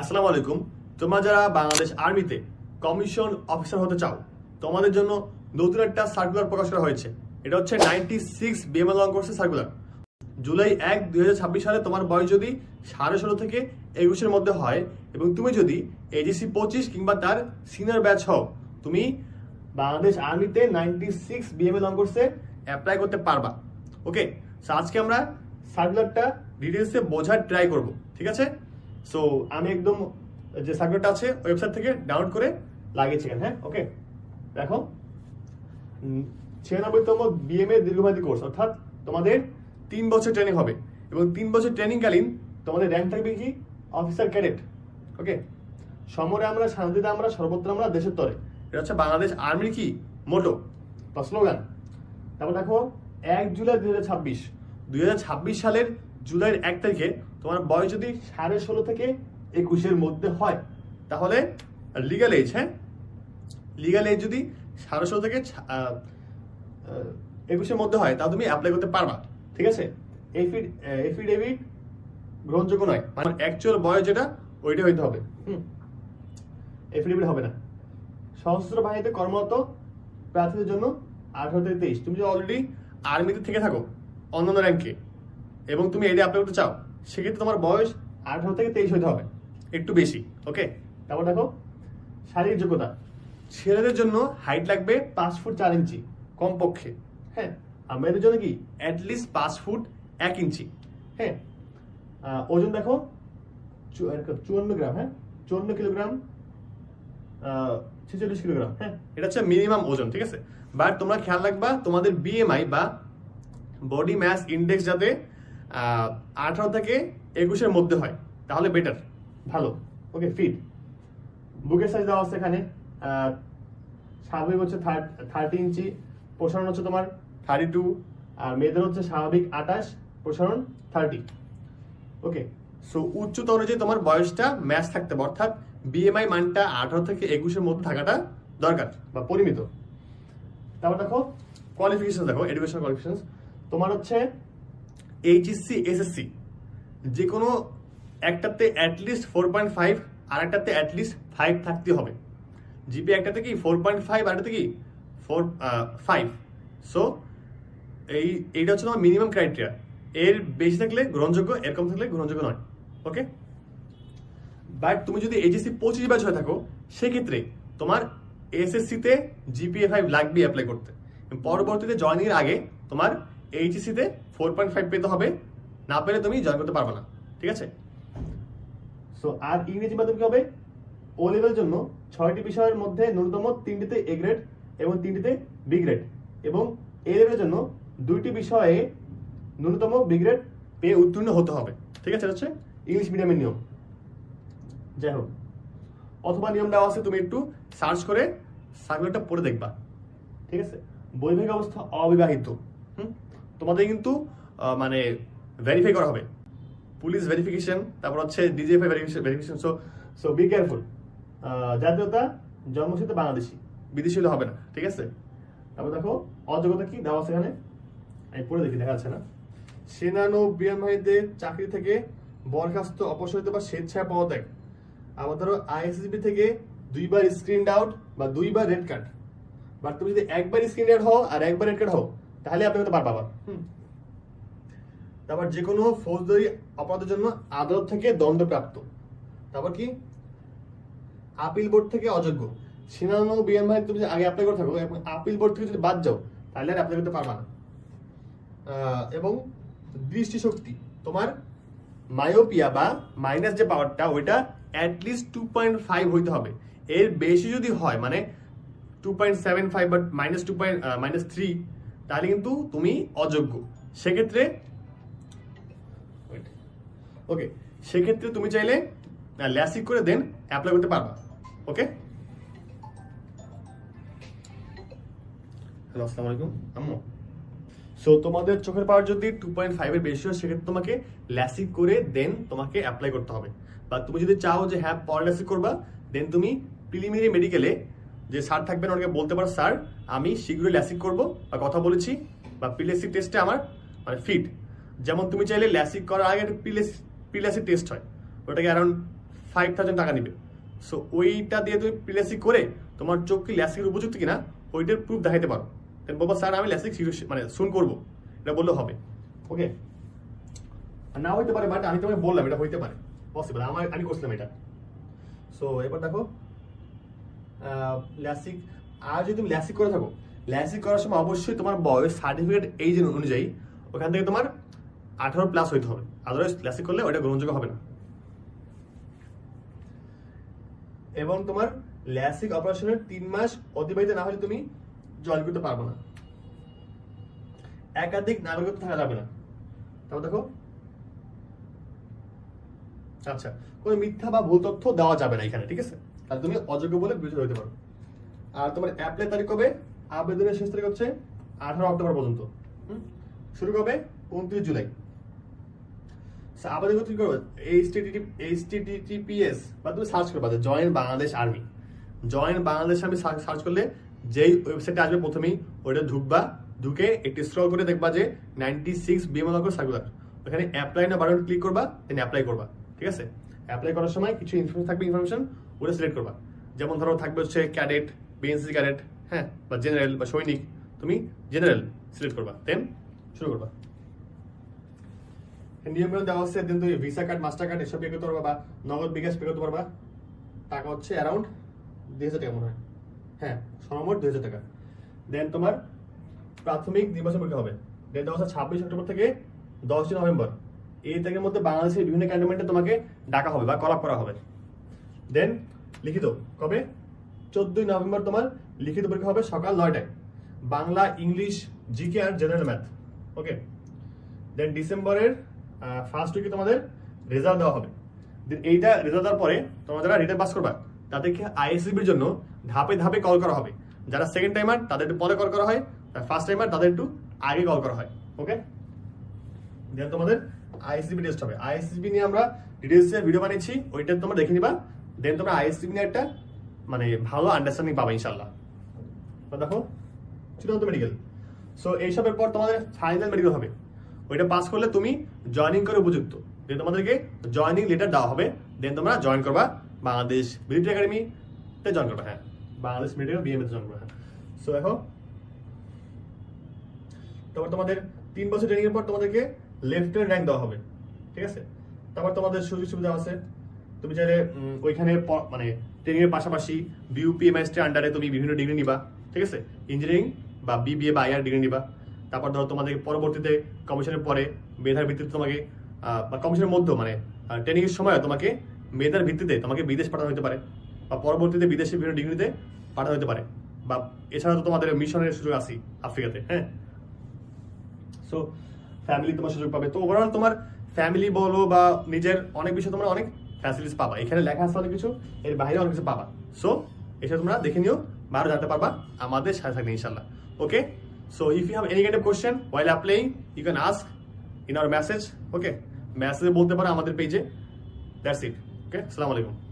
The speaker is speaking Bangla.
আসসালামু আলাইকুম। তোমরা যারা বাংলাদেশ আর্মিতে কমিশন অফিসার হতে চাও, তোমাদের জন্য নতুন একটা সার্কুলার প্রকাশ করা হয়েছে। এটা হচ্ছে নাইনটি সিক্স বিএমএল লং কোর্সের সার্কুলার। জুলাই এক দুই সালে তোমার বয়স যদি সাড়ে ষোলো থেকে একুশের মধ্যে হয় এবং তুমি যদি এজিসি পঁচিশ কিংবা তার সিনিয়র ব্যাচ হও, তুমি বাংলাদেশ আর্মিতে নাইনটি সিক্স বিএমএল লং কোর্সে অ্যাপ্লাই করতে পারবা। ওকে আজকে আমরা সার্কুলারটা ডিটেলসে বোঝার ট্রাই করব। ঠিক আছে? সো আমি একদম যে সার্কুলারটা আছে ওয়েবসাইট থেকে ডাউনলোড করে লাগিয়েছি হ্যাঁ? ওকে দেখো। ছিয়ানব্বইতম বিএমএ দীর্ঘমেয়াদী কোর্স অর্থাৎ তোমাদের তিন বছর ট্রেনিং হবে। এবং তিন বছর ট্রেনিংকালীন তোমাদের র্যাঙ্ক থাকবে কি? অফিসার ক্যাডেট ওকে সমরে আমরা, শান্তিতে আমরা, সর্বত্র আমরা, দেশের তরে। এটা হচ্ছে বাংলাদেশ আর্মির কি? মোটো বা স্লোগান তারপর দেখো, এক জুলাই দুই হাজার ছাব্বিশ। দুই হাজার ছাব্বিশ সালের জুলাইয়ের এক তারিখে তোমার বয়স যদি সাড়ে ষোলো থেকে একুশের মধ্যে হয়, তাহলে লিগাল এজ হ্যাঁ? লিগাল এজ যদি সাড়ে ষোলো থেকে একুশের মধ্যে হয়, তাহলে তুমি অ্যাপ্লাই করতে পারবা, ঠিক আছে? এফিড এফিডেভিট গ্রহণযোগ্য নয় মানে অ্যাকচুয়াল বয়স যেটা, ওইটা হইতে হবে, হুম? এফিডেভিট হবে না। সশস্ত্র বাহিনীতে কর্মরত প্রার্থীদের জন্য আঠারো থেকে তেইশ। তুমি যদি অলরেডি আর্মিতে থেকে থাকো, অন্যান্য র্যাঙ্কে এবং তুমি এটা অ্যাপ্লাই করতে চাও সেক্ষেত্রে তোমার বয়স আঠারো থেকে তেইশ হতে হবে। একটু বেশি, ওকে? তারপর দেখো, শারীরিক যোগ্যতা। ছেলেদের জন্য হাইট লাগবে পাঁচ ফুট চার ইঞ্চি, কমপক্ষে হ্যাঁ? আর মেয়েদের জন্য কি? অ্যাটলিস্ট পাঁচ ফুট এক ইঞ্চি হ্যাঁ? ওজন দেখো চুয়ান্ন গ্রাম হ্যাঁ? চুয়ান্ন কিলোগ্রাম ছেচল্লিশ কিলোগ্রাম হ্যাঁ? এটা হচ্ছে মিনিমাম ওজন, ঠিক আছে? বাট তোমরা খেয়াল রাখবা, তোমাদের বিএমআই বা বডি ম্যাস ইন্ডেক্স যাতে আঠারো থেকে একুশের মধ্যে হয়। তাহলে বেটার ভালো। ওকে ফিট বুকের সাইজ দেওয়া আছে এখানে স্বাভাবিক হচ্ছে থার্টি ইঞ্চি, প্রসারণ হচ্ছে তোমার থার্টি টু আর মেয়েদের হচ্ছে স্বাভাবিক আঠাশ, প্রসারণ থার্টি ওকে সো উচ্চতা অনুযায়ী তোমার বয়সটা ম্যাচ থাকতে হবে অর্থাৎ বিএমআই মানটা আঠারো থেকে একুশের মধ্যে থাকাটা দরকার বা পরিমিত। তারপর দেখো কোয়ালিফিকেশন দেখো এডুকেশন কোয়ালিফিকেশন তোমার হচ্ছে এইচএসসি এসএসসি যে কোনো একটাতে at least four point five আর একটাতে অ্যাটলিস্ট ফাইভ থাকতে হবে। জিপি একটাতে কি ফোর পয়েন্ট ফাইভ আর একটাতে কি ফোর ফাইভ সো এই, এইটা হচ্ছে তোমার মিনিমাম ক্রাইটেরিয়া এর বেশি থাকলে গ্রহণযোগ্য, এর কম থাকলে গ্রহণযোগ্য নয়। ওকে বাট তুমি যদি এইচএসসি পঁচিশ ব্যাচ হয়ে থাকো, সেক্ষেত্রে তোমার এসএসসিতে জিপিএ ফাইভ লাগবে অ্যাপ্লাই করতে। পরবর্তীতে জয়নিং এর আগে তোমার এইচএসসিতে ফোর পয়েন্ট ফাইভ পেতে হবে। না পেলে তুমি জয়েন করতে পারবে না। ঠিক আছে? সো আর ইংরেজি মাধ্যম কি হবে? ও লেভেলের জন্য ছয়টি বিষয়ের মধ্যে ন্যূনতম তিনটিতে এ গ্রেড এবং তিনটিতে বি গ্রেড এবং এ লেভেলের জন্য দুইটি বিষয়ে ন্যূনতম বি গ্রেড পেয়ে উত্তীর্ণ হতে হবে। ঠিক আছে হচ্ছে ইংলিশ মিডিয়ামের নিয়ম। যাই হোক। অথবা নিয়ম দেওয়া আছে, তুমি একটু সার্চ করে সার্কুলারটা পড়ে দেখবা। ঠিক আছে? বৈবাহিক অবস্থা অবিবাহিত। তোমাদের কিন্তু মানে ভেরিফাই করা হবে। পুলিশ ভেরিফিকেশন তারপর হচ্ছে DGFI verification so so be careful জাতীয়তা, জন্মসূত্রে বাংলাদেশি। বিদেশি হলে হবে না, ঠিক আছে? তারপর দেখো, অযোগ্যতা কি? দেওয়া আছে এখানে। আমি পড়ে দেখি, দেখা যাচ্ছে না। সেনানো বিএমআইদের চাকরি থেকে বরখাস্ত, অপসারিত বা স্বেচ্ছায় পদত্যাগ। আবার ধরো আইএসবি থেকে দুইবার স্ক্রিন আউট বা দুইবার রেড কার্ড বাট তুমি যদি একবার স্ক্রিন আউট হও আর একবার রেড কার্ড হও তাহলে আপনি হতে পারবা আবার হুম। তারপর যে কোনো ফৌজদারি অপরাধের জন্য আদালত থেকে দণ্ডপ্রাপ্ত। তারপর কি? আপিল বোর্ড থেকে অযোগ্য। সেনানো বিএমআই তুমি আগে অ্যাপ্লাই করে থাকো এবং আপিল বোর্ড থেকে যদি বাদ যাও তাহলে আর অ্যাপ্লাই করতে পারবা না। এবং দৃষ্টিশক্তি তোমার মায়োপিয়া বা মাইনাস যে পাওয়ারটা ওইটা অ্যাটলিস্ট টু পয়েন্ট ফাইভ হইতে হবে। এর বেশি যদি হয় মানে টু পয়েন্ট সেভেন ফাইভ বা minus two point minus three তাহলে কিন্তু তুমি অযোগ্য। সেক্ষেত্রে ওকে সেক্ষেত্রে তুমি চাইলে ল্যাসিক করে দেন অ্যাপ্লাই করতে পারবা। ওকে হ্যালো আসসালামু আলাইকুম। আম্মু। সো তোমাদের চোখের পাওয়ার যদি টু পয়েন্ট ফাইভের বেশি হয়, সেক্ষেত্রে তোমাকে ল্যাসিক করে দেন তোমাকে অ্যাপ্লাই করতে হবে। বা তুমি যদি চাও যে হ্যাঁ পরে ল্যাসিক করবা দেন তুমি প্রিলিমিনারি মেডিকেলে যে স্যার থাকবেন, ওনাকে বলতে পারো, স্যার, আমি শীঘ্রই ল্যাসিক করব বা কথা বলেছি বা প্রিলেসিক টেস্টে আমার মানে ফিট যেমন তুমি চাইলে ল্যাসিক করার আগে প্রিলেসিক টেস্ট হয়। ওটাকে অ্যারাউন্ড ফাইভ থাউজেন্ড টাকা নিবে। সো ওইটা দিয়ে তুমি প্লেসিক করে তোমার চোখ কি ল্যাসিকের উপযুক্ত কিনা, ওইটার প্রুফ দেখাইতে পারো। দেন বলব, স্যার, আমি ল্যাসিক মানে শুন করব। এটা বললেও হবে। ওকে না হইতে পারে বাট আমি তোমাকে বললাম, এটা হইতে পারে। পসিবল আমার, আমি করছিলাম এটা। সো এবার দেখো ল্যাসিক, আর যদি তুমি ল্যাসিক করে থাকো, ল্যাসিক করার সময় অবশ্যই তোমার বয়স সার্টিফিকেট এই যে অনুযায়ী ওখান থেকে তোমার আঠারো প্লাস হইতে হবে। আদারওয়াইজ ল্যাসিক করলে ওটা গ্রহণযোগ্য হবে না। এবং তোমার ল্যাসিক অপারেশনের তিন মাস অতিবাহিত না হলে তুমি জয়েন করতে পারবে না। একাধিক নাগরিকত্ব থাকা যাবে না। তারপর দেখো আচ্ছা কোনো মিথ্যা বা ভুল তথ্য দেওয়া যাবে না এখানে, ঠিক আছে? তাহলে তুমি অযোগ্য বলে বিবেচিত হতে পারো। আর তোমার অ্যাপ্লাই তারিখ কবে? আবেদনের শেষ তারিখ হচ্ছে আঠারো অক্টোবর পর্যন্ত? শুরু কবে? উনত্রিশ জুলাই। আবেদন করতে করবে? এইচটিটিপিএস বা তুমি সার্চ করবে join Bangladesh army join Bangladesh army search করলে যেই ওয়েবসাইটে আসবে প্রথমেই, ওইটা ঢুকবা, ঢুকে একটু স্ক্রল করে দেখবা যে নাইনটি সিক্স বিএমএল সার্কুলার ওখানে অ্যাপ্লাই না বাটন ক্লিক করবা দেন অ্যাপ্লাই করবা। ঠিক আছে? অ্যাপ্লাই করার সময় কিছু ইনফরমেশন থাকবে ইনফরমেশন ওটা সিলেক্ট করবা। যেমন ধরো থাকবে হচ্ছে ক্যাডেট বিএনসি ক্যাডেট হ্যাঁ বা জেনারেল বা সৈনিক, তুমি জেনারেল সিলেক্ট করবা। দেন শুরু করবা। নিয়মগুলো দেওয়া হচ্ছে দেন তুমি ভিসা কার্ড মাস্টার কার্ড এসব পে করতে পারবা বা নগদ বিকাশ পে করতে পারবা টাকা হচ্ছে অ্যারাউন্ড দুই হাজার টাকা মনে হয়। হ্যাঁ সর্বমোট দুই হাজার টাকা। দেন তোমার প্রাথমিক নির্বাচন পরীক্ষা হবে। দেন দেওয়া হচ্ছে ছাব্বিশ অক্টোবর থেকে দশই নভেম্বর। এই তারিখের মধ্যে বাংলাদেশের বিভিন্ন ক্যান্টনমেন্টে তোমাকে ডাকা হবে বা কলাপ করা হবে। দেন লিখিত, কবে? চোদ্দই নভেম্বর তোমার লিখিত পরীক্ষা হবে সকাল নয়টায়। বাংলা, ইংলিশ জিকে আর জেনারেল ম্যাথ ওকে দেন ডিসেম্বরের ফার্স্ট উইকে তোমাদের রেজাল্ট দেওয়া হবে। Then এইটা রেজাল্ট দেওয়ার পরে তোমরা যারা রিটার্ন পাস করবা তাদেরকে আইএসসিবির জন্য ধাপে ধাপে কল করা হবে। যারা সেকেন্ড টাইমার তাদের একটু পরে কল করা হয়। ফার্স্ট টাইমার তাদের একটু আগে কল করা হয়। ওকে দেন তোমাদের আইএসসিবি টেস্ট হবে। আইএসসিবি নিয়ে আমরা ডিটেলসে ভিডিও বানিয়েছি। ওইটা তোমরা দেখে নিবা। দেন তোমরা আইএসসিবি নিয়ে একটা মানে ভালো আন্ডারস্ট্যান্ডিং পাবা ইনশাল্লাহ দেখো চূড়ান্ত মেডিকেল সো এইসবের পর তোমাদের ফাইনাল মেডিকেল হবে। ওইটা পাস করলে তুমি জয়েনিং করে উপযুক্ত। দেন তোমাদেরকে জয়েনিং লেটার দেওয়া হবে। দেন তোমরা জয়েন করবা বাংলাদেশ মিলিটারি একাডেমিতে জয়েন করবা হ্যাঁ। বাংলাদেশ মিলিটারি বিএমএতে জয়েন করবা হ্যাঁ। সো দেখো, তারপর তোমাদের তিন বছর ট্রেনিং এর পর তোমাদেরকে লেফটেন্যান্ট র্যাঙ্ক দেওয়া হবে। ঠিক আছে? তারপর তোমাদের সুযোগ সুবিধা আছে। তুমি চাইলে ওইখানে মানে ট্রেনিং এর পাশাপাশি বিউপিএমএস এর আন্ডারে তুমি বিভিন্ন ডিগ্রি নিবা, ঠিক আছে? ইঞ্জিনিয়ারিং বা বিবিএ বা আইআর ডিগ্রি নিবা। তারপর ধরো তোমাদের পরবর্তীতে কমিশনের পরে মেধার ভিত্তিতে তোমাকে বা কমিশনের মধ্যে মানে ট্রেনিং এর সময় তোমাকে মেধার ভিত্তিতে তোমাকে বিদেশ পাঠানো হতে পারে বা পরবর্তীতে বিদেশে বিভিন্ন ডিগ্রিতে পাঠানো হতে পারে বা এছাড়া তো তোমাদের মিশনের সুযোগ আছে আফ্রিকাতে হ্যাঁ? সো ফ্যামিলি তোমার সুযোগ পাবে। তো ওভারঅল তোমার ফ্যামিলি বলো বা নিজের অনেক বিষয়ে তোমরা অনেক ফ্যাসিলিটিস পাবা। এখানে লেখা আছে অনেক কিছু, এর বাইরে অনেক কিছু পাবা। সো এটা তোমরা দেখে নিও বা জানতে পারবা, আমাদের সাথে থাকবে ইনশাল্লাহ okay so if you have any kind of question while applying you can ask in our message okay মেসেজে বলতে পারো আমাদের পেজে দ্যাটস ইট ওকে আসসালামু আলাইকুম